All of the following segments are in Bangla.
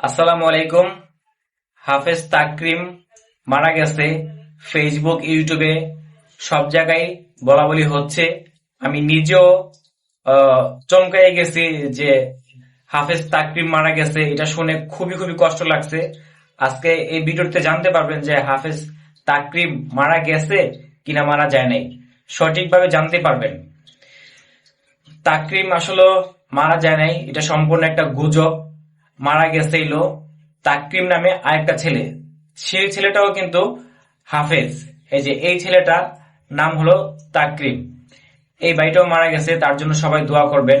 আসসালামু আলাইকুম। হাফেজ তাকরিম মারা গেছে ফেসবুক ইউটিউবে সব জায়গায় বলা বলি হচ্ছে, আমি নিজেও চমকাই গেছি যে হাফেজ তাকরিম মারা গেছে। এটা শুনে খুবই খুবই কষ্ট লাগছে। আজকে এই ভিডিওতে জানতে পারবেন যে হাফেজ তাকরিম মারা গেছে কিনা মারা যায় নাই। সঠিকভাবে জানতে পারবেন। তাকরিম আসলে মারা যায় নাই। এটা সম্পূর্ণ একটা গুজব। মারা গেছে এলো তাকরিম নামে আরেকটা ছেলে। সেই ছেলেটাও কিন্তু হাফেজ। এই যে এই ছেলেটা নাম হলো তাকরিম এই ভাইটাও মারা গেছে, তার জন্য সবাই দোয়া করবেন।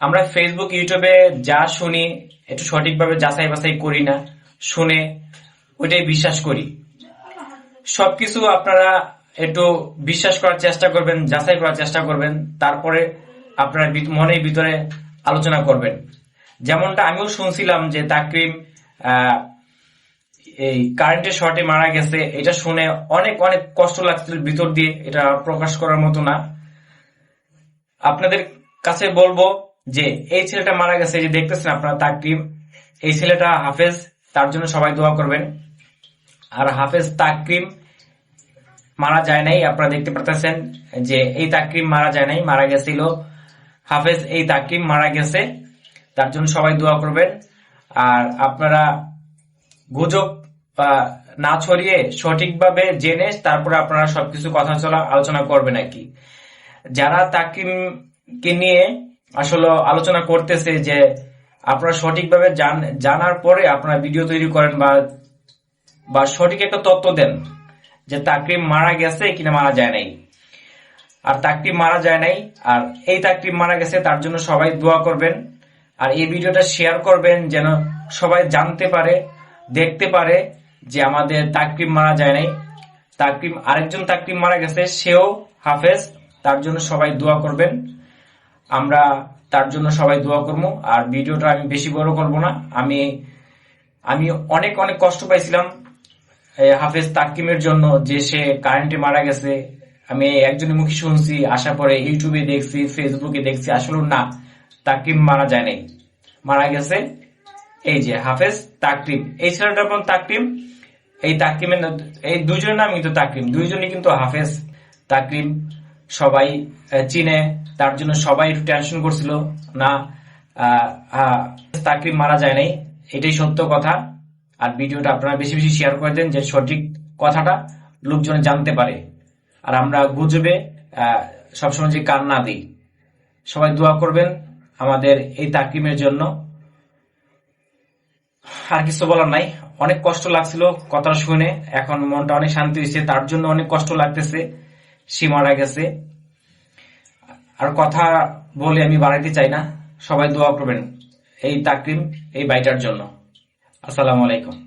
আমরা ফেসবুক ইউটিউবে যা শুনি, একটু সঠিকভাবে যাচাই বাছাই করি না, শুনে ওইটাই বিশ্বাস করি। সবকিছু আপনারা একটু বিশ্বাস করার চেষ্টা করবেন, যাচাই করার চেষ্টা করবেন, তারপরে আপনার মনের ভিতরে আলোচনা করবেন। যেমনটা আমিও শুনছিলাম যে তাকরিম এই কারেন্টের শর্টে মারা গেছে, এটা শুনে অনেক অনেক কষ্ট লাগছিল ভিতর দিয়ে, এটা প্রকাশ করার মতো না। আপনাদের কাছে বলব যে, এই ছেলেটা মারা গেছে যে দেখতেছেন আপনারা তাকরিম, এই ছেলেটা হাফেজ, তার জন্য সবাই দোয়া করবেন। আর হাফেজ তাকরিম মারা যায় নাই, আপনারা দেখতে পারতেছেন যে, এই তাকরিম মারা যায় নাই, মারা গেছিল। হাফেজ, এই তাকরিম মারা গেছে। তার জন্য সবাই দোয়া করবেন। আর আপনারা গুজব বা না ছড়িয়ে সঠিকভাবে জেনে তারপরে আপনারা সবকিছু কথা চলা আলোচনা করবেন আর কি যারা তাকিমকে নিয়ে আসলে আলোচনা করতেছে যে আপনারা সঠিকভাবে জানার পরে আপনারা ভিডিও তৈরি করেন বা বা সঠিক একটা তথ্য দেন যে তাকরিম মারা গেছে কিনা মারা যায় নাই। আর তাকরিম মারা যায় নাই, আর এই তাকরিম মারা গেছে তার জন্য সবাই দোয়া করবেন। আর এই ভিডিওটা শেয়ার করবেন যেন সবাই জানতে পারে, দেখতে পারে যে আমাদের তাকরিম মারা যায় নাই। তাকরিম, আরেকজন তাকরিম মারা গেছে, সেও হাফেজ, তার জন্য সবাই দোয়া করবেন। আমরা তার জন্য সবাই দোয়া করব, আর ভিডিওটা আমি বেশি বড় করব না। আমি আমি অনেক অনেক কষ্ট পাইছিলাম হাফেজ তাকিমের জন্য যে সে কারেন্টে মারা গেছে। আমি একজনের মুখে শুনছি, আশা পরে ইউটিউবে দেখছি ফেসবুকে দেখছি, আসলে না। তাকিম মারা যায় নাই মারা গেছে এই যে হাফেজ তাকরিম এই ছেলেটার নাম তাকরিম এই তাকরিমের এই দুজনের নাম কিন্তু তাকরিম দুইজনই কিন্তু হাফেজ তাকরিম সবাই চিনে। তার জন্য সবাই একটু টেনশন করছিল না তাকরিম মারা যায় নাই এটাই সত্য কথা। আর ভিডিওটা আপনারা বেশি বেশি শেয়ার করে দেন যে সঠিক কথাটা লোকজন জানতে পারে। আর আমরা গুজবে সবসময় যে কান না দিই। সবাই দোয়া করবেন। আমাদের এই তাকিমের জন্য। আর কিছু বলার নাই। অনেক কষ্ট লাগছিল কথা শুনে। এখন মনটা অনেক শান্তি হয়েছে। তার জন্য অনেক কষ্ট লাগতেছে। সে মারা গেছে। আর কথা বলে আমি বাড়াইতে চাই না। সবাই দোয়া করবেন এই তাকরিম, এই বাইটার জন্য। আসসালামু আলাইকুম।